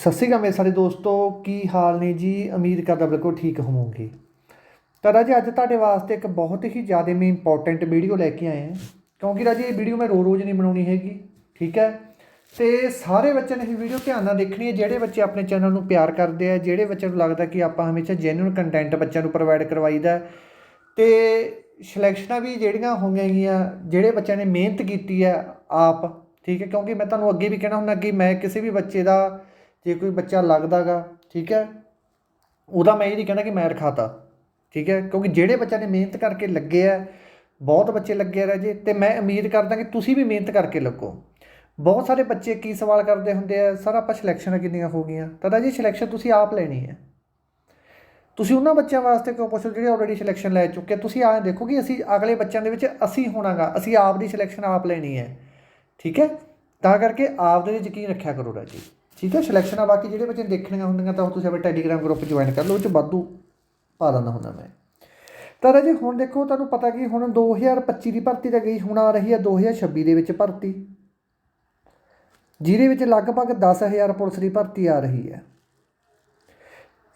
ਸਤਿ ਸ਼੍ਰੀ ਅਕਾਲ ਮੇਰੇ ਸਾਰੇ ਦੋਸਤੋ, ਕੀ ਹਾਲ ਨੇ ਜੀ? ਉਮੀਦ ਕਰਦਾ ਬਿਲਕੁਲ ਠੀਕ ਹੋਵੋਗੇ। ਤਾਂ ਰਾਜੇ ਅੱਜ ਤੁਹਾਡੇ ਵਾਸਤੇ ਇੱਕ ਬਹੁਤ ਹੀ ਜ਼ਿਆਦਾ ਮੈਂ ਇੰਪੋਰਟੈਂਟ ਵੀਡੀਓ ਲੈ ਕੇ ਆਏ ਹਾਂ ਕਿਉਂਕਿ ਰਾਜੇ, ਇਹ ਵੀਡੀਓ ਮੈਂ ਰੋ-ਰੋਜ਼ ਨਹੀਂ ਬਣਾਉਣੀ ਹੈਗੀ, ਠੀਕ ਹੈ? ਤੇ ਸਾਰੇ ਬੱਚਿਆਂ ਨੇ ਇਹ ਵੀਡੀਓ ਧਿਆਨ ਨਾਲ ਦੇਖਣੀ ਹੈ, ਜਿਹੜੇ ਬੱਚੇ ਆਪਣੇ ਚੈਨਲ ਨੂੰ ਪਿਆਰ ਕਰਦੇ ਆ, ਜਿਹੜੇ ਬੱਚਿਆਂ ਨੂੰ ਲੱਗਦਾ ਕਿ ਆਪਾਂ ਹਮੇਸ਼ਾ ਜੈਨੂਇਨ ਕੰਟੈਂਟ ਬੱਚਿਆਂ ਨੂੰ ਪ੍ਰੋਵਾਈਡ ਕਰਵਾਈਦਾ ਹੈ। ਤੇ ਸਿਲੈਕਸ਼ਨਾਂ ਵੀ ਜਿਹੜੀਆਂ ਹੋਈਆਂ ਹੈਗੀਆਂ, ਜਿਹੜੇ ਬੱਚਿਆਂ ਨੇ ਮਿਹਨਤ ਕੀਤੀ ਹੈ ਆਪ, ਠੀਕ ਹੈ? ਕਿਉਂਕਿ ਮੈਂ ਤੁਹਾਨੂੰ ਅੱਗੇ ਵੀ ਕਹਿਣਾ ਹੁੰਦਾ ਕਿ ਮੈਂ ਕਿਸੇ ਵੀ ਬੱਚੇ ਦਾ ਜੇ ਕੋਈ ਬੱਚਾ ਲੱਗਦਾਗਾ, ਠੀਕ ਹੈ, ਉਹਦਾ ਮੈਂ ਇਹ ਨਹੀਂ ਕਹਿੰਦਾ ਕਿ ਮੈਂ ਰਖਾਤਾ, ਠੀਕ ਹੈ, ਕਿਉਂਕਿ ਜਿਹੜੇ ਬੱਚਿਆਂ ਨੇ ਮਿਹਨਤ ਕਰਕੇ ਲੱਗੇ ਆ, ਬਹੁਤ ਬੱਚੇ ਲੱਗੇ ਆ ਜੇ, ਤੇ ਮੈਂ ਉਮੀਦ ਕਰਦਾ ਕਿ ਤੁਸੀਂ ਵੀ ਮਿਹਨਤ ਕਰਕੇ ਲੱਗੋ। ਬਹੁਤ ਸਾਰੇ ਬੱਚੇ ਕੀ ਸਵਾਲ ਕਰਦੇ ਹੁੰਦੇ ਆ, ਸਰ, ਆਪਾਂ ਸਿਲੈਕਸ਼ਨ ਕਿੰਨੀਆਂ ਹੋ ਗਈਆਂ? ਤਾਂ ਰਾਜੀ ਸਿਲੈਕਸ਼ਨ ਤੁਸੀਂ ਆਪ ਲੈਣੀ ਹੈ। ਤੁਸੀਂ ਉਹਨਾਂ ਬੱਚਿਆਂ ਵਾਸਤੇ ਕਿਉਂ ਪੁੱਛੋ ਜਿਹੜੇ ਆਲਰੇਡੀ ਸਿਲੈਕਸ਼ਨ ਲੈ ਚੁੱਕੇ ਤੁਸੀਂ ਆਹ ਦੇਖੋ ਕਿ ਅਸੀਂ ਅਗਲੇ ਬੱਚਿਆਂ ਦੇ ਵਿੱਚ ਅਸੀਂ ਹੋਣਾਗਾ, ਅਸੀਂ ਆਪ ਦੀ ਸਿਲੈਕਸ਼ਨ ਆਪ ਲੈਣੀ ਹੈ, ਠੀਕ ਹੈ? ਤਾਂ ਕਰਕੇ ਆਪ ਦੇ ਤੇ ਯਕੀਨ ਰੱਖਿਆ ਕਰੋ ਰਾਜੀ। ਠੀਕ ਹੈ ਸਿਲੈਕਸ਼ਨਾਂ ਬਾਕੀ ਜਿਹੜੇ ਬੱਚੇ ਨੇ ਦੇਖਣੀਆਂ ਹੁੰਦੀਆਂ ਤਾਂ ਉਹ ਤੁਸੀਂ ਆਪਣੇ ਟੈਲੀਗ੍ਰਾਮ ਗਰੁੱਪ ਜੁਆਇਨ ਕਰ ਲਓ, ਉਹ 'ਚ ਵਾਧੂ ਪਾ ਦਿੰਦਾ ਹੁੰਦਾ ਮੈਂ। ਤਾਂ ਰਾਜੀ, ਹੁਣ ਦੇਖੋ, ਤੁਹਾਨੂੰ ਪਤਾ ਕਿ ਹੁਣ 2025 ਦੀ ਭਰਤੀ ਤਾਂ ਗਈ, ਹੁਣ ਆ ਰਹੀ ਹੈ 2026 ਦੇ ਵਿੱਚ ਭਰਤੀ। ਜਿਹਦੇ ਵਿੱਚ ਲਗਭਗ 10000 ਪੁਲਿਸ ਦੀ ਭਰਤੀ ਆ ਰਹੀ ਹੈ।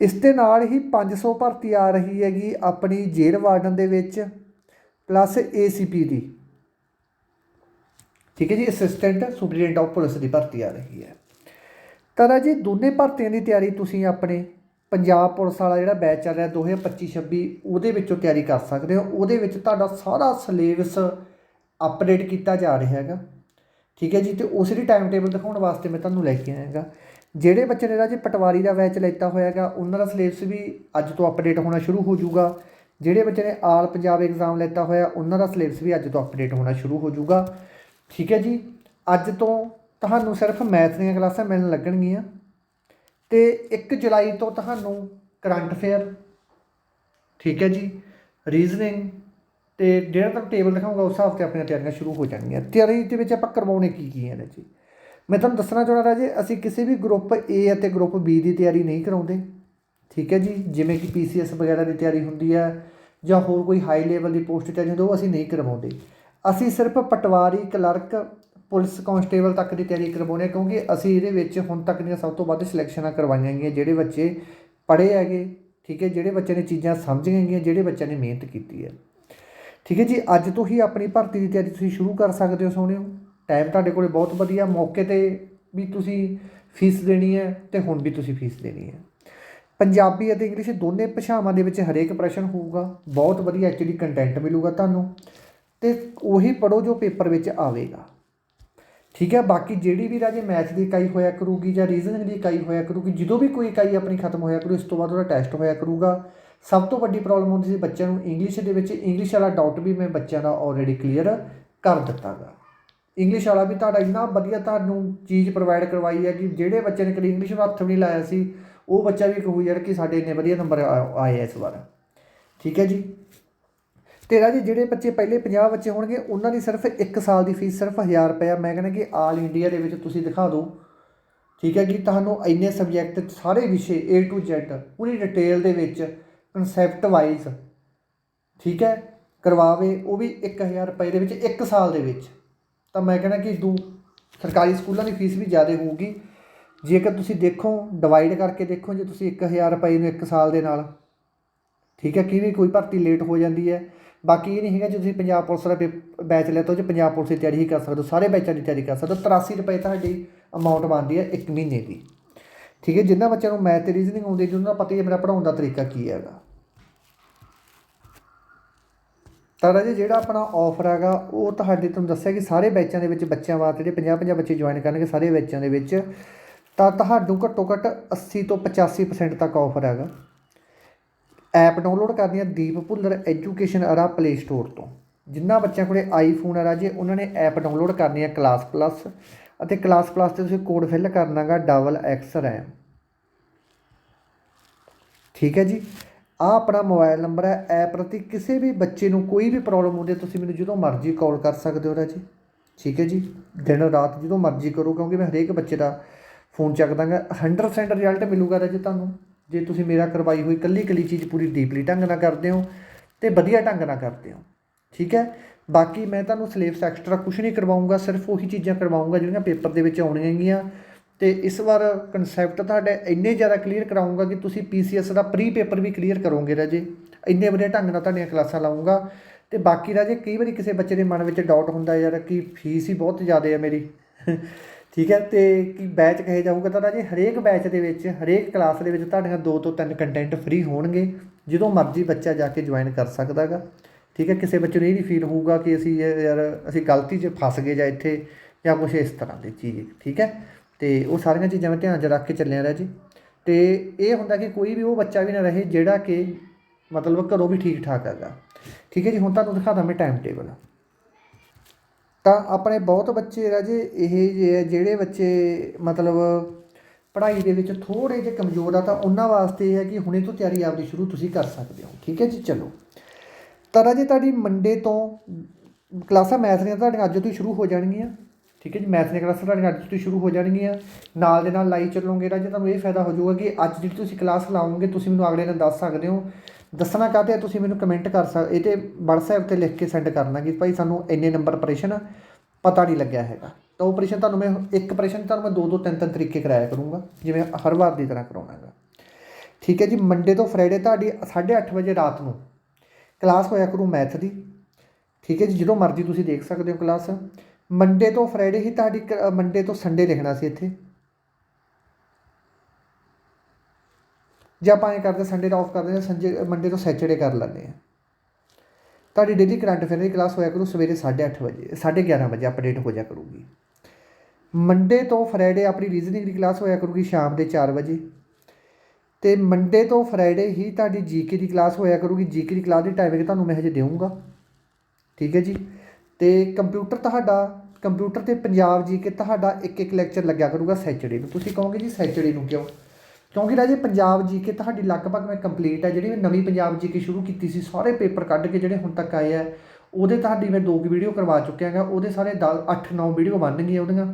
ਇਸ ਦੇ ਨਾਲ ਹੀ 500 ਭਰਤੀ ਆ ਰਹੀ ਹੈਗੀ ਆਪਣੀ ਜੇਲ੍ਹ ਵਾਰਡਨ ਦੇ ਵਿੱਚ ਪਲੱਸ ਏਸੀਪੀ ਦੀ। ਠੀਕ ਹੈ ਜੀ ਅਸਿਸਟੈਂਟ ਸੁਪਰੀਡੈਂਟ ਆਫ ਪੁਲਿਸ ਦੀ ਭਰਤੀ ਆ ਰਹੀ ਹੈ। ਤਾਂ ਰਾਜੀ ਦੋਨੇ ਭਰਤੀਆਂ ਦੀ ਤਿਆਰੀ ਤੁਸੀਂ ਆਪਣੇ ਪੰਜਾਬ ਪੁਲਿਸ ਵਾਲਾ ਜਿਹੜਾ ਬੈਚ ਚੱਲ ਰਿਹਾ 2025-26 ਉਹਦੇ ਵਿੱਚੋਂ ਤਿਆਰੀ ਕਰ ਸਕਦੇ ਹੋ। ਉਹਦੇ ਵਿੱਚ ਤੁਹਾਡਾ ਸਾਰਾ ਸਿਲੇਬਸ ਅਪਡੇਟ ਕੀਤਾ ਜਾ ਰਿਹਾ ਹੈਗਾ। ਠੀਕ ਹੈ ਜੀ, ਤੇ ਉਸ ਦੀ ਟਾਈਮ ਟੇਬਲ ਦਿਖਾਉਣ ਵਾਸਤੇ ਮੈਂ ਤੁਹਾਨੂੰ ਲੈ ਕੇ ਆਇਆ ਹੈਗਾ। ਜਿਹੜੇ ਬੱਚੇ ਨੇ ਰਾਜੇ ਪਟਵਾਰੀ ਦਾ ਬੈਚ ਲੈਤਾ ਹੋਇਆ ਹੈਗਾ, ਉਹਨਾਂ ਦਾ ਸਿਲੇਬਸ ਵੀ ਅੱਜ ਤੋਂ ਅਪਡੇਟ ਹੋਣਾ ਸ਼ੁਰੂ ਹੋ ਜਾਊਗਾ। ਜਿਹੜੇ ਬੱਚੇ ਨੇ ਆਲ ਪੰਜਾਬ ਐਗਜ਼ਾਮ ਲੈਤਾ ਹੋਇਆ, ਉਹਨਾਂ ਦਾ ਸਿਲੇਬਸ ਵੀ ਅੱਜ ਤੋਂ ਅਪਡੇਟ ਹੋਣਾ ਸ਼ੁਰੂ ਹੋ ਜਾਊਗਾ। ਠੀਕ ਹੈ ਜੀ, ਅੱਜ ਤੋਂ ਤੁਹਾਨੂੰ ਸਿਰਫ ਮੈਥ ਦੀਆਂ ਕਲਾਸਾਂ ਮਿਲਣ ਲੱਗਣਗੀਆਂ ਤੇ 1 ਜੁਲਾਈ ਤੋਂ ਤੁਹਾਨੂੰ ਕਰੰਟ ਅਫੇਅਰ, ਠੀਕ ਹੈ ਜੀ, ਰੀਜ਼ਨਿੰਗ ਤੇ ਜਿਹੜਾ ਤੁਹਾਨੂੰ ਟੇਬਲ ਦਿਖਾਊਗਾ ਉਸ ਹਿਸਾਬ ਤੇ ਆਪਣੀਆਂ ਤਿਆਰੀਆਂ ਸ਼ੁਰੂ ਹੋ ਜਾਣਗੀਆਂ। ਤਿਆਰੀ ਦੇ ਵਿੱਚ ਆਪਾਂ ਕਰਵਾਉਣੇ ਕੀ ਕੀ ਹੈ ਜੀ? ਮੈਂ ਤੁਹਾਨੂੰ ਦੱਸਣਾ ਚਾਹੁੰਦਾ ਰਾਜੇ ਅਸੀਂ ਕਿਸੇ ਵੀ ਗਰੁੱਪ A ਅਤੇ ਗਰੁੱਪ B ਦੀ ਤਿਆਰੀ ਨਹੀਂ ਕਰਾਉਂਦੇ, ਠੀਕ ਹੈ ਜੀ, ਜਿਵੇਂ ਕਿ PCS ਵਗੈਰਾ ਦੀ ਤਿਆਰੀ ਹੁੰਦੀ ਹੈ ਜਾਂ ਹੋਰ ਕੋਈ ਹਾਈ ਲੈਵਲ ਦੀ ਪੋਸਟ ਤਿਆਰੀ ਹੁੰਦੀ ਉਹ ਅਸੀਂ ਨਹੀਂ ਕਰਵਾਉਂਦੇ। ਅਸੀਂ ਸਿਰਫ ਪਟਵਾਰੀ ਕਲਰਕ ਪੁਲਿਸ ਕਾਂਸਟੇਬਲ ਤੱਕ ਦੀ ਤਿਆਰੀ ਕਰਵਾਉਣੀ ਹਾਂ ਕਿਉਂਕਿ ਅਸੀਂ ਇਹਦੇ ਵਿੱਚ ਹੁਣ ਤੱਕ ਦੀਆਂ ਸਭ ਤੋਂ ਵੱਧ ਸਿਲੈਕਸ਼ਨਾਂ ਕਰਵਾਈਆਂ ਗਈਆਂ, ਜਿਹੜੇ ਬੱਚੇ ਪੜ੍ਹੇ ਹੈਗੇ, ਠੀਕ ਹੈ, ਜਿਹੜੇ ਬੱਚੇ ਨੇ ਚੀਜ਼ਾਂ ਸਮਝੀਆਂ ਹੈਗੀਆਂ ਜਿਹੜੇ ਬੱਚਿਆਂ ਨੇ ਮਿਹਨਤ ਕੀਤੀ ਹੈ। ਠੀਕ ਹੈ ਜੀ, ਅੱਜ ਤੋਂ ਹੀ ਆਪਣੀ ਭਰਤੀ ਦੀ ਤਿਆਰੀ ਤੁਸੀਂ ਸ਼ੁਰੂ ਕਰ ਸਕਦੇ ਹੋ ਸੋਹਣਿਓ। ਟਾਈਮ ਤੁਹਾਡੇ ਕੋਲੇ ਬਹੁਤ ਵਧੀਆ, ਮੌਕੇ ਤੇ ਵੀ ਤੁਸੀਂ ਫੀਸ ਦੇਣੀ ਹੈ ਤੇ ਹੁਣ ਵੀ ਤੁਸੀਂ ਫੀਸ ਦੇਣੀ ਹੈ। ਪੰਜਾਬੀ ਅਤੇ ਇੰਗਲਿਸ਼ ਦੋਨੇ ਭਾਸ਼ਾਵਾਂ ਦੇ ਵਿੱਚ ਹਰੇਕ ਪ੍ਰਸ਼ਨ ਹੋਊਗਾ, ਬਹੁਤ ਵਧੀਆ ਐਕਚੁਅਲੀ ਕੰਟੈਂਟ ਮਿਲੂਗਾ ਤੁਹਾਨੂੰ, ਤੇ ਉਹੀ ਪੜੋ ਜੋ ਪੇਪਰ ਵਿੱਚ ਆਵੇਗਾ। ਠੀਕ ਹੈ, ਬਾਕੀ ਜਿਹੜੀ ਵੀ ਰਾਜੇ ਮੈਥ ਦੀ ਇਕਾਈ ਹੋਇਆ ਕਰੂਗੀ ਜਾਂ ਰੀਜ਼ਨਿੰਗ ਦੀ ਇਕਾਈ ਹੋਇਆ ਕਰੂਗੀ, ਜਦੋਂ ਵੀ ਕੋਈ ਇਕਾਈ ਆਪਣੀ ਖਤਮ ਹੋਇਆ ਕਰੂ ਇਸ ਤੋਂ ਬਾਅਦ ਉਹਦਾ ਟੈਸਟ ਹੋਇਆ ਕਰੂਗਾ। ਸਭ ਤੋਂ ਵੱਡੀ ਪ੍ਰੋਬਲਮ ਹੁੰਦੀ ਸੀ ਬੱਚਿਆਂ ਨੂੰ ਇੰਗਲਿਸ਼ ਦੇ ਵਿੱਚ ਇੰਗਲਿਸ਼ ਵਾਲਾ ਡਾਊਟ ਵੀ ਮੈਂ ਬੱਚਿਆਂ ਦਾ ਆਲਰੇਡੀ ਕਲੀਅਰ ਕਰ ਦਿੱਤਾਗਾ। ਇੰਗਲਿਸ਼ ਵਾਲਾ ਵੀ ਤੁਹਾਡਾ ਇੰਨਾ ਵਧੀਆ ਤੁਹਾਨੂੰ ਚੀਜ਼ ਪ੍ਰੋਵਾਈਡ ਕਰਵਾਈ ਹੈ ਕਿ ਜਿਹੜੇ ਬੱਚੇ ਨੇ ਕਦੀ ਇੰਗਲਿਸ਼ ਨੂੰ ਹੱਥ ਵੀ ਨਹੀਂ ਲਾਇਆ ਸੀ, ਉਹ ਬੱਚਾ ਵੀ ਕਹੂ ਯਾਰ ਕਿ ਸਾਡੇ ਇੰਨੇ ਵਧੀਆ ਨੰਬਰ ਆਏ ਆ ਇਸ ਵਾਰ। ਠੀਕ ਹੈ ਜੀ? ਤੇ ਰਾਜੇ ਜਿਹੜੇ ਬੱਚੇ ਪਹਿਲੇ 50 ਬੱਚੇ ਹੋਣਗੇ, ਉਹਨਾਂ ਦੀ ਸਿਰਫ 1 ਸਾਲ ਦੀ ਫੀਸ ਸਿਰਫ 1000 ਰੁਪਏ ਮੈਂ ਕਹਿੰਦਾ ਕਿ ਆਲ ਇੰਡੀਆ ਦੇ ਵਿੱਚ ਤੁਸੀਂ ਦਿਖਾ ਦਿਓ। ਠੀਕ ਹੈ ਕਿ ਤੁਹਾਨੂੰ ਇੰਨੇ ਸਬਜੈਕਟ ਸਾਰੇ ਵਿਸ਼ੇ A to Z, ਪੂਰੀ ਡਿਟੇਲ ਦੇ ਵਿੱਚ ਕਨਸੈਪਟ ਵਾਈਜ਼ ਠੀਕ ਹੈ, ਕਰਵਾਵੇ, ਉਹ ਵੀ 1000 ਰੁਪਏ ਦੇ ਵਿੱਚ 1 ਸਾਲ ਦੇ ਵਿੱਚ। ਤਾਂ ਮੈਂ ਕਹਿੰਦਾ ਕਿ ਦੂ ਸਰਕਾਰੀ ਸਕੂਲਾਂ ਦੀ ਫੀਸ ਵੀ ਜ਼ਿਆਦਾ ਹੋਊਗੀ। ਜੇਕਰ ਤੁਸੀਂ ਦੇਖੋ ਡਿਵਾਈਡ ਕਰਕੇ ਦੇਖੋ, ਜੇ ਤੁਸੀਂ 1000 ਰੁਪਏ ਨੂੰ 1 ਸਾਲ ਦੇ ਨਾਲ, ਠੀਕ ਹੈ, ਕਿਵੇਂ ਕੋਈ ਭਰਤੀ ਲੇਟ ਹੋ ਜਾਂਦੀ ਹੈ। ਬਾਕੀ ਇਹ ਨਹੀਂ ਹੈਗਾ ਜੇ ਤੁਸੀਂ ਪੰਜਾਬ ਪੁਲਿਸ ਦਾ ਬੈਚ ਲਿਆ ਤਾਂ ਉਹ 'ਚ ਪੰਜਾਬ ਪੁਲਿਸ ਦੀ ਤਿਆਰੀ ਹੀ ਕਰ ਸਕਦੇ ਹੋ। ਸਾਰੇ ਬੈਚਾਂ ਦੀ ਤਿਆਰੀ ਕਰ ਸਕਦੇ ਹੋ। 83 ਰੁਪਏ ਤੁਹਾਡੀ ਅਮਾਉਂਟ ਬਣਦੀ ਹੈ 1 ਮਹੀਨੇ ਦੀ। ਠੀਕ ਹੈ ਜਿਨ੍ਹਾਂ ਬੱਚਿਆਂ ਨੂੰ ਮੈਥ ਤੇ ਰੀਜ਼ਨਿੰਗ ਆਉਂਦੀ ਜੀ, ਉਹਨਾਂ ਦਾ ਪਤਾ ਹੀ ਮੇਰਾ ਪੜਾਉਣ ਦਾ ਤਰੀਕਾ ਕੀ ਹੈਗਾ। ਤਾਂ ਰਾਜੇ ਜਿਹੜਾ ਆਪਣਾ ਆਫਰ ਹੈਗਾ, ਉਹ ਤੁਹਾਡੇ ਤੁਹਾਨੂੰ ਦੱਸਿਆ ਕਿ ਸਾਰੇ ਬੈਚਾਂ ਦੇ ਵਿੱਚ ਬੱਚਿਆਂ ਵਾਸਤੇ ਜਿਹੜੇ 50 50 ਬੱਚੇ ਜੁਆਇਨ ਕਰਨਗੇ ਸਾਰੇ ਬੈਚਾਂ ਦੇ ਵਿੱਚ, ਤਾਂ ਤੁਹਾਨੂੰ ਘੱਟੋ ਘੱਟ 80 ਤੋਂ 85% ਤੱਕ ਆਫਰ ਹੈਗਾ। ਐਪ ਡਾਊਨਲੋਡ ਕਰਨੀ ਹੈ Deep Bhullar education ਅਰਾ play store ਤੋਂ। ਜਿਨ੍ਹਾਂ ਬੱਚਿਆਂ ਕੋਲੇ ਆਈਫੋਨ ਹੈ ਰਾਜੇ ਉਹਨਾਂ ਨੇ ਐਪ ਡਾਊਨਲੋਡ ਕਰਨੀ ਹੈ ਕਲਾਸ ਪਲੱਸ ਅਤੇ ਕਲਾਸ ਪਲੱਸ ਤੇ ਤੁਸੀਂ ਕੋਡ ਫਿਲ ਕਰਨਾਗਾ ਡਬਲ ਐਕਸ ਰੈਮ ਠੀਕ ਹੈ ਜੀ? ਆ ਆਪਣਾ ਮੋਬਾਈਲ ਨੰਬਰ ਹੈ, ਐਪ ਪ੍ਰਤੀ ਕਿਸੇ ਵੀ ਬੱਚੇ ਨੂੰ ਕੋਈ ਵੀ ਪ੍ਰੋਬਲਮ ਹੁੰਦੀ ਤੁਸੀਂ ਮੈਨੂੰ ਜਦੋਂ ਮਰਜ਼ੀ ਕਾਲ ਕਰ ਸਕਦੇ ਹੋ ਰਾਜੇ। ਠੀਕ ਹੈ ਜੀ? ਦਿਨ ਰਾਤ ਜਦੋਂ ਮਰਜ਼ੀ ਕਰੋ, ਕਿਉਂਕਿ ਮੈਂ ਹਰੇਕ ਬੱਚੇ ਦਾ ਫੋਨ ਚੱਕ ਦਾਂਗਾ 100% ਰਿਜ਼ਲਟ ਮਿਲੂਗਾ ਰਾਜੇ ਤੁਹਾਨੂੰ। ਜੇ ਤੁਸੀਂ ਮੇਰਾ ਕਰਵਾਈ ਹੋਈ ਕੱਲੀ ਕੱਲੀ ਚੀਜ਼ ਪੂਰੀ ਡੀਪਲੀ ਢੰਗ ਨਾਲ ਕਰਦੇ ਹੋ ਤੇ ਵਧੀਆ ਢੰਗ ਨਾਲ ਕਰਦੇ ਹੋ, ਠੀਕ ਹੈ? ਬਾਕੀ ਮੈਂ ਤੁਹਾਨੂੰ ਸਿਲੇਬਸ ਐਕਸਟਰਾ ਕੁਝ ਨਹੀਂ ਕਰਵਾਉਂਗਾ, ਸਿਰਫ ਉਹੀ ਚੀਜ਼ਾਂ ਕਰਵਾਉਂਗਾ ਜਿਹੜੀਆਂ ਪੇਪਰ ਦੇ ਵਿੱਚ ਆਉਣੀਆਂ ਹੈਗੀਆਂ। ਤੇ ਇਸ ਵਾਰ ਕਨਸੈਪਟ ਤੁਹਾਡੇ ਇੰਨੇ ਜ਼ਿਆਦਾ ਕਲੀਅਰ ਕਰਾਉਂਗਾ ਕਿ ਤੁਸੀਂ ਪੀਸੀਐਸ ਦਾ ਪ੍ਰੀ ਪੇਪਰ ਵੀ ਕਲੀਅਰ ਕਰੋਗੇ ਰਾਜੇ। ਇੰਨੇ ਵਧੀਆ ਢੰਗ ਨਾਲ ਤੁਹਾਡੀਆਂ ਕਲਾਸਾਂ ਲਾਉਂਗਾ। ਤੇ ਬਾਕੀ ਰਾਜੇ ਕਈ ਵਾਰੀ ਕਿਸੇ ਬੱਚੇ ਦੇ ਮਨ ਵਿੱਚ ਡਾਊਟ ਹੁੰਦਾ ਯਾਰ ਕਿ ਫੀਸ ਹੀ ਬਹੁਤ ਜ਼ਿਆਦਾ ਹੈ ਮੇਰੀ। ਠੀਕ ਹੈ, ਤੇ ਕੀ ਬੈਚ ਕਹੇ ਜਾਊਗਾ ਤਾਂ ਰਾਜੇ ਹਰੇਕ ਬੈਚ ਦੇ ਵਿੱਚ, ਹਰੇਕ ਕਲਾਸ ਦੇ ਵਿੱਚ ਤੁਹਾਡੀਆਂ ਦੋ ਤੋਂ ਤਿੰਨ ਕੰਟੈਂਟ ਫ੍ਰੀ ਹੋਣਗੇ, ਜਦੋਂ ਮਰਜ਼ੀ ਬੱਚਾ ਜਾ ਕੇ ਜੁਆਇਨ ਕਰ ਸਕਦਾਗਾ ਠੀਕ ਹੈ, ਕਿਸੇ ਬੱਚੇ ਨੂੰ ਇਹ ਨਹੀਂ ਫੀਲ ਹੋਊਗਾ ਕਿ ਅਸੀਂ ਯਾਰ, ਅਸੀਂ ਗਲਤੀ 'ਚ ਫਸ ਗਏ ਜਾਂ ਇੱਥੇ, ਜਾਂ ਕੁਝ ਇਸ ਤਰ੍ਹਾਂ ਦੀ ਚੀਜ਼, ਠੀਕ ਹੈ? ਤੇ ਉਹ ਸਾਰੀਆਂ ਚੀਜ਼ਾਂ ਮੈਂ ਧਿਆਨ 'ਚ ਰੱਖ ਕੇ ਚੱਲਿਆ ਰਾਜੇ ਤੇ ਇਹ ਹੁੰਦਾ ਕਿ ਕੋਈ ਵੀ ਉਹ ਬੱਚਾ ਵੀ ਨਾ ਰਹੇ ਜਿਹੜਾ ਕਿ ਮਤਲਬ ਘਰੋਂ ਵੀ ਠੀਕ ਠਾਕ ਹੈਗਾ। ਠੀਕ ਹੈ ਜੀ, ਹੁਣ ਤੁਹਾਨੂੰ ਦਿਖਾਦਾ ਮੈਂ ਟਾਈਮ ਟੇਬਲ ਤਾਂ ਆਪਣੇ ਬਹੁਤ ਬੱਚੇ ਰਾਜੇ, ਇਹ ਜਿਹੇ ਆ, ਜਿਹੜੇ ਬੱਚੇ ਮਤਲਬ ਪੜ੍ਹਾਈ ਦੇ ਵਿੱਚ ਥੋੜੇ ਜਿਹੇ ਕਮਜ਼ੋਰ ਆ, ਤਾਂ ਉਹਨਾਂ ਵਾਸਤੇ ਇਹ ਹੈ ਕਿ ਹੁਣੇ ਤੋਂ ਤਿਆਰੀ ਆਪਦੀ ਸ਼ੁਰੂ ਤੁਸੀਂ ਕਰ ਸਕਦੇ ਹੋ, ਠੀਕ ਹੈ ਜੀ, ਚਲੋ। ਤਾਂ ਰਾਜੇ ਤੁਹਾਡੀ ਮੰਡੇ ਤੋਂ ਕਲਾਸਾਂ ਮੈਥ ਦੀਆਂ ਤੁਹਾਡੀਆਂ ਅੱਜ ਤੋਂ ਸ਼ੁਰੂ ਹੋ ਜਾਣਗੀਆਂ, ਠੀਕ ਹੈ ਜੀ, ਮੈਥ ਦੀਆਂ ਕਲਾਸਾਂ ਤੁਹਾਡੀਆਂ ਅੱਜ ਤੋਂ ਸ਼ੁਰੂ ਹੋ ਜਾਣਗੀਆਂ। ਨਾਲ ਦੇ ਨਾਲ ਲਾਈਵ ਚੱਲੋਗੇ ਰਾਜੇ, ਤੁਹਾਨੂੰ ਇਹ ਫਾਇਦਾ ਹੋ ਜਾਊਗਾ ਕਿ ਅੱਜ ਜਿਹੜੀ ਤੁਸੀਂ ਕਲਾਸ ਲਾਓਗੇ, ਤੁਸੀਂ ਮੈਨੂੰ ਅਗਲੇ ਦਿਨ ਦੱਸ ਸਕਦੇ ਹੋ ਦੱਸਣਾ ਕਾਹਤੇ ਆ, ਤੁਸੀਂ ਮੈਨੂੰ ਕਮੈਂਟ ਕਰ ਸਕਦੇ ਇਹ ਤੇ WhatsApp ਤੇ ਲਿਖ ਕੇ ਸੈਂਡ ਕਰਨਾ ਕਿ ਭਾਈ ਸਾਨੂੰ ਇੰਨੇ ਨੰਬਰ ਆਪਰੇਸ਼ਨ ਪਤਾ ਨਹੀਂ ਲੱਗਿਆ ਹੈਗਾ। ਤਾਂ ਆਪਰੇਸ਼ਨ ਤੁਹਾਨੂੰ ਮੈਂ ਇੱਕ ਆਪਰੇਸ਼ਨ ਤੁਹਾਨੂੰ ਮੈਂ ਦੋ ਦੋ ਤਿੰਨ ਤਿੰਨ ਤਰੀਕੇ ਕਰਾਇਆ ਕਰੂੰਗਾ, ਜਿਵੇਂ ਹਰ ਵਾਰ ਦੀ ਤਰ੍ਹਾਂ ਕਰਾਉਣਾ ਹੈਗਾ। ਠੀਕ ਹੈ ਜੀ ਮੰਡੇ ਤੋਂ ਫਰਾਈਡੇ ਤੁਹਾਡੀ 8:30 ਵਜੇ ਰਾਤ ਨੂੰ ਕਲਾਸ ਹੋਇਆ ਕਰੂ ਮੈਥ ਦੀ। ਠੀਕ ਹੈ ਜੀ, ਜਦੋਂ ਮਰਜ਼ੀ ਤੁਸੀਂ ਦੇਖ ਸਕਦੇ ਹੋ ਕਲਾਸ ਮੰਡੇ ਤੋਂ ਫਰਾਈਡੇ ਹੀ ਤੁਹਾਡੀ ਮੰਡੇ ਤੋਂ ਸੰਡੇ ਲਿਖਣਾ ਸੀ ਇੱਥੇ। ਜੇ ਆਪਾਂ ਐਂ ਕਰਦੇ ਸੰਡੇ ਦਾ ਆਫ ਕਰਦੇ ਹਾਂ ਸੰਜੇ ਮੰਡੇ ਤੋਂ ਸੈਚਰਡੇ ਕਰ ਲੈਂਦੇ ਆ। ਤੁਹਾਡੀ ਡੇਲੀ ਕਰੰਟ ਅਫੇਅਰ ਦੀ ਕਲਾਸ ਹੋਇਆ ਕਰੂ ਸਵੇਰੇ 8:30 ਵਜੇ 11:30 ਵਜੇ ਅਪਡੇਟ ਹੋ ਜਾ ਕਰੂਗੀ। ਮੰਡੇ ਤੋਂ ਫਰਾਈਡੇ ਆਪਣੀ ਰੀਜ਼ਨਿੰਗ ਦੀ ਕਲਾਸ ਹੋਇਆ ਕਰੂਗੀ ਸ਼ਾਮ ਦੇ 4 ਵਜੇ। ਤੇ ਮੰਡੇ ਤੋਂ ਫਰਾਈਡੇ ਹੀ ਤੁਹਾਡੀ ਜੀਕੇ ਦੀ ਕਲਾਸ ਹੋਇਆ ਕਰੂਗੀ। ਜੀਕੇ ਦੀ ਕਲਾਸ ਦੀ ਟਾਈਮਿੰਗ ਤੁਹਾਨੂੰ ਮੈਂ ਹਜੇ ਦੇਵਾਂਗਾ ਠੀਕ ਹੈ ਜੀ? ਤੇ ਕੰਪਿਊਟਰ ਤੁਹਾਡਾ ਕੰਪਿਊਟਰ ਤੇ ਪੰਜਾਬ ਜੀਕੇ ਤੁਹਾਡਾ ਇੱਕ ਇੱਕ ਲੈਕਚਰ ਲੱਗਿਆ ਕਰੂਗਾ ਸੈਚਰਡੇ ਨੂੰ। ਤੁਸੀਂ ਕਹੋਗੇ ਜੀ ਸੈਚਰਡੇ ਨੂੰ ਕਿਉਂ? ਕਿਉਂਕਿ ਰਾਜੇ ਪੰਜਾਬ ਜੀਕੇ ਤੁਹਾਡੀ ਲਗਭਗ ਮੈਂ ਕੰਪਲੀਟ ਹੈ, ਜਿਹੜੀ ਮੈਂ ਨਵੀਂ ਪੰਜਾਬ ਜੀਕੇ ਸ਼ੁਰੂ ਕੀਤੀ ਸੀ, ਸਾਰੇ ਪੇਪਰ ਕੱਢ ਕੇ ਜਿਹੜੇ ਹੁਣ ਤੱਕ ਆਏ ਆ, ਉਹਦੇ ਤੁਹਾਡੀ ਮੈਂ ਦੋ ਕੁ ਵੀਡੀਓ ਕਰਵਾ ਚੁੱਕਿਆ ਹੈਗਾ, ਉਹਦੇ ਸਾਰੇ 8 9 ਵੀਡੀਓ ਬਣ ਗਈਆਂ ਉਹਦੀਆਂ।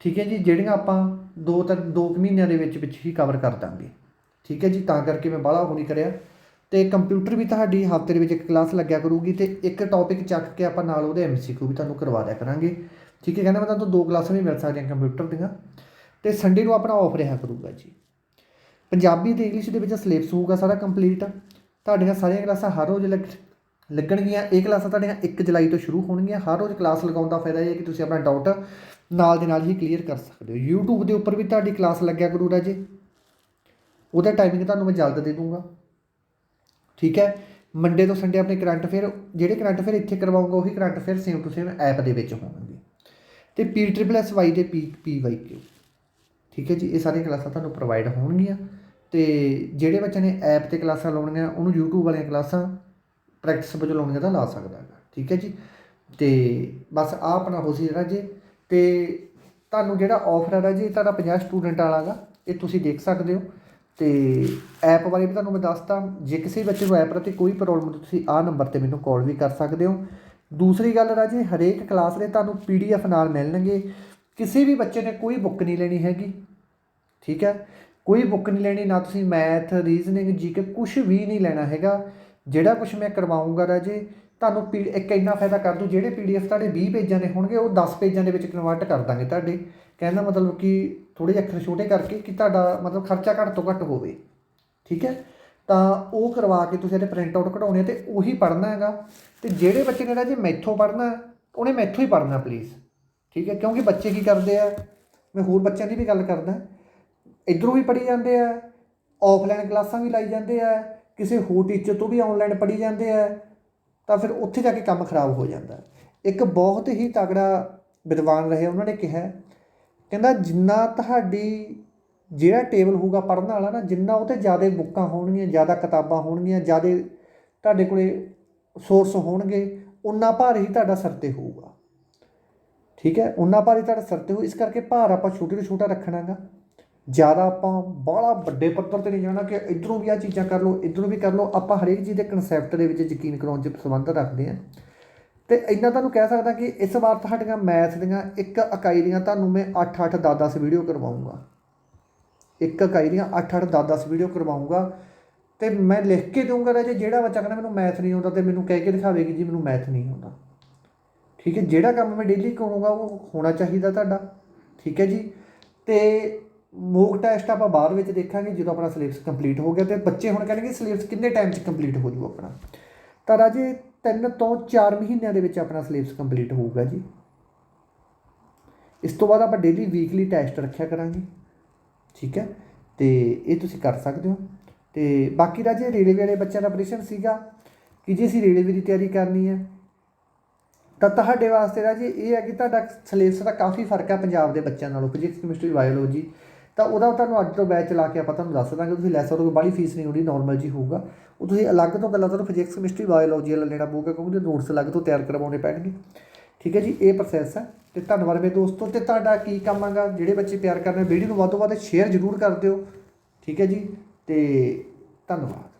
ਠੀਕ ਹੈ ਜੀ, ਜਿਹੜੀਆਂ ਆਪਾਂ ਦੋ ਤਿੰਨ, ਦੋ ਕੁ ਮਹੀਨਿਆਂ ਦੇ ਵਿੱਚ ਵਿੱਚ ਹੀ ਕਵਰ ਕਰ ਦਾਂਗੇ। ਠੀਕ ਹੈ ਜੀ, ਤਾਂ ਕਰਕੇ ਮੈਂ ਬਾਹਲਾ ਉਹ ਨਹੀਂ ਕਰਿਆ। ਤੇ ਕੰਪਿਊਟਰ ਵੀ ਤੁਹਾਡੀ ਹਫ਼ਤੇ ਦੇ ਵਿੱਚ ਇੱਕ ਕਲਾਸ ਲੱਗਿਆ ਕਰੂਗੀ ਤੇ ਇੱਕ ਟੌਪਿਕ ਚੱਕ ਕੇ ਆਪਾਂ ਨਾਲ ਉਹਦੇ ਐਮਸੀਕਿਊ ਵੀ ਤੁਹਾਨੂੰ ਕਰਵਾ ਦਿਆ ਕਰਾਂਗੇ। ਠੀਕ ਹੈ, ਕਹਿੰਦਾ ਮੈਂ ਤੁਹਾਨੂੰ ਦੋ ਕਲਾਸਾਂ ਵੀ ਮਿਲ ਸਕਦੀਆਂ ਕੰਪਿਊਟਰ ਦੀਆਂ। ਤੇ ਸੰਡੇ ਨੂੰ ਆਪਣਾ ਆਫ ਰਿਹਾ ਕਰੂਗਾ ਜੀ। ਪੰਜਾਬੀ ਤੇ ਇੰਗਲਿਸ਼ ਦੇ ਵਿੱਚ ਸਿਲੇਬਸ ਹੋਊਗਾ ਸਾਰਾ ਕੰਪਲੀਟ ਤੁਹਾਡੀਆਂ ਸਾਰੀਆਂ ਕਲਾਸਾਂ ਹਰ ਰੋਜ਼ ਲੱਗ ਲੱਗਣਗੀਆਂ। ਇਹ ਕਲਾਸਾਂ ਤੁਹਾਡੀਆਂ 1 ਜੁਲਾਈ ਤੋਂ ਸ਼ੁਰੂ ਹੋਣਗੀਆਂ। ਹਰ ਰੋਜ਼ ਕਲਾਸ ਲਗਾਉਣ ਦਾ ਫਾਇਦਾ ਇਹ ਹੈ ਕਿ ਤੁਸੀਂ ਆਪਣਾ ਡਾਊਟ ਨਾਲ ਦੇ ਨਾਲ ਹੀ ਕਲੀਅਰ ਕਰ ਸਕਦੇ ਹੋ। YouTube ਦੇ ਉੱਪਰ ਵੀ ਤੁਹਾਡੀ ਕਲਾਸ ਲੱਗਿਆ ਕਰੂ ਰਾਜੇ ਉਹਦਾ ਟਾਈਮਿੰਗ ਤੁਹਾਨੂੰ ਮੈਂ ਜਲਦ ਦੇ ਦੂੰਗਾ। ਠੀਕ ਹੈ? ਮੰਡੇ ਤੋਂ ਸੰਡੇ ਆਪਣੇ ਕਰੰਟ ਅਫੇਅਰ ਜਿਹੜੇ ਕਰੰਟ ਅਫੇਅਰ ਇੱਥੇ ਕਰਵਾਉਂਗਾ, ਉਹੀ current affair same to same app ਦੇ ਵਿੱਚ ਹੋਣਗੇ। ਤੇ ਪੀ ਟ੍ਰਿਪਲ ਐਸ ਵਾਈ ਦੇ ਪੀ ਪੀ ਵਾਈ ਕਿਊ ਠੀਕ ਹੈ ਜੀ? ਇਹ ਸਾਰੀਆਂ ਕਲਾਸਾਂ ਤੁਹਾਨੂੰ ਪ੍ਰੋਵਾਈਡ ਹੋਣਗੀਆਂ। ਅਤੇ ਜਿਹੜੇ ਬੱਚੇ ਨੇ ਐਪ ਤੇ ਕਲਾਸਾਂ ਲਾਉਣੀਆਂ, ਉਹਨੂੰ ਯੂਟਿਊਬ ਵਾਲੀਆਂ ਕਲਾਸਾਂ ਪ੍ਰੈਕਟਿਸ ਵਜੋਂ ਲਾਉਣੀਆਂ ਤਾਂ ਲਾ ਸਕਦਾ ਹੈਗਾ। ਠੀਕ ਹੈ ਜੀ? ਅਤੇ ਬਸ ਆਹ ਆਪਣਾ ਹੋ ਸੀ ਰਾਜੇ। ਅਤੇ ਤੁਹਾਨੂੰ ਜਿਹੜਾ ਆਫਰ ਹੈ ਰਾਜੇ ਤੁਹਾਡਾ 50 ਸਟੂਡੈਂਟ ਵਾਲਾ ਵਾਲਾਗਾ ਇਹ ਤੁਸੀਂ ਦੇਖ ਸਕਦੇ ਹੋ। ਅਤੇ ਐਪ ਬਾਰੇ ਵੀ ਤੁਹਾਨੂੰ ਮੈਂ ਦੱਸਤਾ ਜੇ ਕਿਸੇ ਬੱਚੇ ਨੂੰ ਐਪ ਪ੍ਰਤੀ ਕੋਈ ਪ੍ਰੋਬਲਮ ਤੁਸੀਂ ਆਹ ਨੰਬਰ ਤੇ ਮੈਨੂੰ ਕਾਲ ਵੀ ਕਰ ਸਕਦੇ ਹੋ। ਦੂਸਰੀ ਗੱਲ ਰਾਜੇ, ਹਰੇਕ ਕਲਾਸ ਦੇ ਤੁਹਾਨੂੰ ਪੀਡੀਐਫ ਨਾਲ ਮਿਲਣਗੇ। ਕਿਸੇ ਵੀ ਬੱਚੇ ਨੇ ਕੋਈ ਬੁੱਕ ਨਹੀਂ ਲੈਣੀ ਹੈਗੀ। ਠੀਕ ਹੈ? ਕੋਈ ਬੁੱਕ ਨਹੀਂ ਲੈਣੀ, ਨਾ ਤੁਸੀਂ ਮੈਥ ਰੀਜ਼ਨਿੰਗ ਜੀਕੇ ਕੁਝ ਵੀ ਨਹੀਂ ਲੈਣਾ ਹੈਗਾ। ਜਿਹੜਾ ਕੁਝ ਮੈਂ ਕਰਵਾਉਂਗਾ ਰਾਜੇ, ਤੁਹਾਨੂੰ ਪੀ, ਇੱਕ ਇੰਨਾ ਫਾਇਦਾ ਕਰ ਦੂੰ, ਜਿਹੜੇ ਪੀਡੀਐਫ ਤੁਹਾਡੇ 20 ਪੇਜਾਂ ਦੇ ਹੋਣਗੇ, ਉਹ 10 ਪੇਜਾਂ ਦੇ ਵਿੱਚ ਕਨਵਰਟ ਕਰ ਦਾਂਗੇ ਤੁਹਾਡੇ। ਕਹਿੰਦਾ ਮਤਲਬ ਕਿ ਥੋੜੇ ਜਿਹੇ ਅੱਖਰ ਛੋਟੇ ਕਰਕੇ ਕਿ ਤੁਹਾਡਾ ਮਤਲਬ ਖਰਚਾ ਘੱਟ ਤੋਂ ਘੱਟ ਹੋਵੇ, ਠੀਕ ਹੈ? ਤਾਂ ਉਹ ਕਰਵਾ ਕੇ ਤੁਸੀਂ ਇਹਦੇ ਪ੍ਰਿੰਟ ਆਊਟ ਕਢਾਉਣੇ ਤੇ ਉਹੀ ਪੜ੍ਹਨਾ ਹੈਗਾ। ਤੇ ਜਿਹੜੇ ਬੱਚੇ ਨੇ ਰਾਜੇ ਮੈਥੋਂ ਪੜ੍ਹਨਾ, ਉਹਨੇ ਮੈਥੋਂ ਹੀ ਪੜ੍ਹਨਾ ਪਲੀਜ਼ ਠੀਕ ਹੈ? ਕਿਉਂਕਿ ਬੱਚੇ ਕੀ ਕਰਦੇ ਆ? ਮੈਂ ਹੋਰ ਬੱਚਿਆਂ ਦੀ ਵੀ ਗੱਲ ਕਰਦਾ। ਇਧਰੋਂ ਵੀ ਪੜ੍ਹੀ ਜਾਂਦੇ ਆ ਆਫਲਾਈਨ ਕਲਾਸਾਂ ਵੀ ਲਾਈ ਜਾਂਦੇ ਆ, ਕਿਸੇ ਹੋਰ ਟੀਚਰ ਤੋਂ ਵੀ ਆਨਲਾਈਨ ਪੜ੍ਹੀ ਜਾਂਦੇ ਆ, ਤਾਂ ਫਿਰ ਉੱਥੇ ਜਾ ਕੇ ਕੰਮ ਖਰਾਬ ਹੋ ਜਾਂਦਾ। ਇੱਕ ਬਹੁਤ ਹੀ ਤਗੜਾ ਵਿਦਵਾਨ ਰਹੇ ਉਹਨਾਂ ਨੇ ਕਿਹਾ, ਕਹਿੰਦਾ ਜਿੰਨਾ ਤੁਹਾਡੀ ਜਿਹੜਾ ਟੇਬਲ ਹੋਊਗਾ ਪੜ੍ਹਨ ਵਾਲਾ ਨਾ, ਜਿੰਨਾ ਉਹ 'ਤੇ ਜ਼ਿਆਦਾ ਬੁੱਕਾਂ ਹੋਣਗੀਆਂ, ਜ਼ਿਆਦਾ ਕਿਤਾਬਾਂ ਹੋਣਗੀਆਂ, ਜ਼ਿਆਦਾ ਤੁਹਾਡੇ ਕੋਲੇ ਸੋਰਸ ਹੋਣਗੇ, ਉਨਾ ਭਾਰ ਹੀ ਤੁਹਾਡਾ ਸਿਰ 'ਤੇ ਹੋਊਗਾ। ਠੀਕ ਹੈ, ਉਨਾ ਭਾਰ ਹੀ ਤੁਹਾਡਾ ਸਿਰ 'ਤੇ ਹੋਊ, ਇਸ ਕਰਕੇ ਭਾਰ ਆਪਾਂ ਛੋਟੇ ਤੋਂ ਛੋਟਾ ਰੱਖਣਾਗਾ। ਜ਼ਿਆਦਾ ਆਪਾਂ ਬਾਹਲਾ ਵੱਡੇ ਪੱਧਰ ਤੇ ਨਹੀਂ ਜਾਣਾ ਕਿ ਇਧਰੋਂ ਵੀ ਆ ਚੀਜ਼ਾਂ ਕਰ ਲਓ, ਇਧਰੋਂ ਵੀ ਕਰ ਲਓ। ਆਪਾਂ ਹਰੇਕ ਚੀਜ਼ ਦੇ ਕਨਸੈਪਟ ਦੇ ਵਿੱਚ ਯਕੀਨ ਕਰਾਉਣ 'ਚ ਸੰਬੰਧ ਰੱਖਦੇ ਹਾਂ। ਤੇ ਇੰਨਾ ਤੁਹਾਨੂੰ ਕਹਿ ਸਕਦਾ ਕਿ ਇਸ ਵਾਰ ਤੁਹਾਡੀਆਂ ਮੈਥ ਦੀਆਂ ਇੱਕ ਇਕਾਈ ਦੀਆਂ ਤੁਹਾਨੂੰ ਮੈਂ 8 8 10 10 ਵੀਡੀਓ ਕਰਵਾਉਂਗਾ। ਇੱਕ ਇਕਾਈ ਦੀਆਂ 8 8 10 10 ਵੀਡੀਓ ਕਰਵਾਉਂਗਾ। ਤੇ ਮੈਂ ਲਿਖ ਕੇ ਦਊਂਗਾ ਰਾਜੇ, ਜਿਹੜਾ ਬੱਚਾ ਕਹਿੰਦਾ ਮੈਨੂੰ ਮੈਥ ਨਹੀਂ ਆਉਂਦਾ ਤੇ ਮੈਨੂੰ ਕਹਿ ਕੇ ਦਿਖਾਵੇਗੀ ਜੀ ਮੈਨੂੰ ਮੈਥ ਨਹੀਂ ਆਉਂਦਾ। ਠੀਕ ਹੈ, ਜਿਹੜਾ ਕੰਮ ਮੈਂ ਡੇਲੀ ਕਰੂੰਗਾ ਉਹ ਹੋਣਾ ਚਾਹੀਦਾ ਤੁਹਾਡਾ। ਠੀਕ ਹੈ ਜੀ? ਤੇ ਮੋਕ ਟੈਸਟ ਆਪਾਂ ਬਾਅਦ ਵਿੱਚ ਦੇਖਾਂਗੇ ਜਦੋਂ ਆਪਣਾ ਸਿਲੇਬਸ ਕੰਪਲੀਟ ਹੋ ਗਿਆ ਤੇ ਬੱਚੇ ਹੁਣ ਕਹਿਣਗੇ ਸਿਲੇਬਸ ਕਿੰਨੇ ਟਾਈਮ 'ਚ ਕੰਪਲੀਟ ਹੋ ਜੂ ਆਪਣਾ। ਤਾਂ ਰਾਜੇ 3 ਤੋਂ 4 ਮਹੀਨਿਆਂ ਦੇ ਵਿੱਚ ਆਪਣਾ ਸਿਲੇਬਸ ਕੰਪਲੀਟ ਹੋਊਗਾ ਜੀ। ਇਸ ਤੋਂ ਬਾਅਦ ਆਪਾਂ ਡੇਲੀ ਵੀਕਲੀ ਟੈਸਟ ਰੱਖਿਆ ਕਰਾਂਗੇ। ਠੀਕ ਹੈ? ਤੇ ਇਹ ਤੁਸੀਂ ਕਰ ਸਕਦੇ ਹੋ। ਤੇ ਬਾਕੀ ਰਾਜੇ ਰੇਲਵੇ ਵਾਲੇ ਬੱਚਿਆਂ ਦਾ ਆਪਰੇਸ਼ਨ ਸੀਗਾ ਕਿ ਜੇ ਅਸੀਂ ਰੇਲਵੇ ਦੀ ਤਿਆਰੀ ਕਰਨੀ ਹੈ, ਤਾਂ ਤੁਹਾਡੇ ਵਾਸਤੇ ਰਾਜੇ ਇਹ ਹੈ ਕਿ ਤੁਹਾਡਾ ਸਿਲੇਬਸ ਦਾ ਕਾਫੀ ਫ਼ਰਕ ਹੈ ਪੰਜਾਬ ਦੇ ਬੱਚਿਆਂ ਨਾਲੋਂ ਫਿਜ਼ਿਕਸ ਕੈਮਿਸਟਰੀ ਬਾਇਓਲੋਜੀ ਤਾਂ ਉਹਦਾ ਤੁਹਾਨੂੰ ਅੱਜ ਤੋਂ ਬੈਚ ਚਲਾ ਕੇ ਆਪਾਂ ਤੁਹਾਨੂੰ ਦੱਸ ਦਾਂਗੇ, ਤੁਸੀਂ ਲੈਸ ਕਰੋਗੇ ਬਾਹਲੀ ਫੀਸ ਨਹੀਂ ਹੋਣੀ ਨਾਰਮਲ ਜੀ ਹੋਊਗਾ। ਉਹ ਤੁਸੀਂ ਅਲੱਗ ਤੋਂ ਗੱਲਾਂ ਤੁਹਾਨੂੰ ਫਿਜ਼ਿਕਸ ਕੈਮਿਸਟਰੀ ਬਾਇਓਲੋਜੀ ਵਾਲਾ ਲੈਣਾ ਪਊਗਾ, ਕਿਉਂਕਿ ਨੋਟਸ ਅਲੱਗ ਤੋਂ ਤਿਆਰ ਕਰਵਾਉਣੇ ਪੈਣਗੇ। ਠੀਕ ਹੈ ਜੀ, ਇਹ ਪ੍ਰੋਸੈਸ ਹੈ। ਤੇ ਧੰਨਵਾਦ ਮੇਰੇ ਦੋਸਤੋ। ਤੇ ਤੁਹਾਡਾ ਕੀ ਕੰਮ ਹੈਗਾ? ਜਿਹੜੇ ਬੱਚੇ ਪਿਆਰ ਕਰਨੇ ਵੀਡੀਓ ਨੂੰ ਵੱਧ ਤੋਂ ਵੱਧ ਸ਼ੇਅਰ ਜ਼ਰੂਰ ਕਰ ਦਿਓ। ਠੀਕ ਹੈ ਜੀ, ਤੇ ਧੰਨਵਾਦ।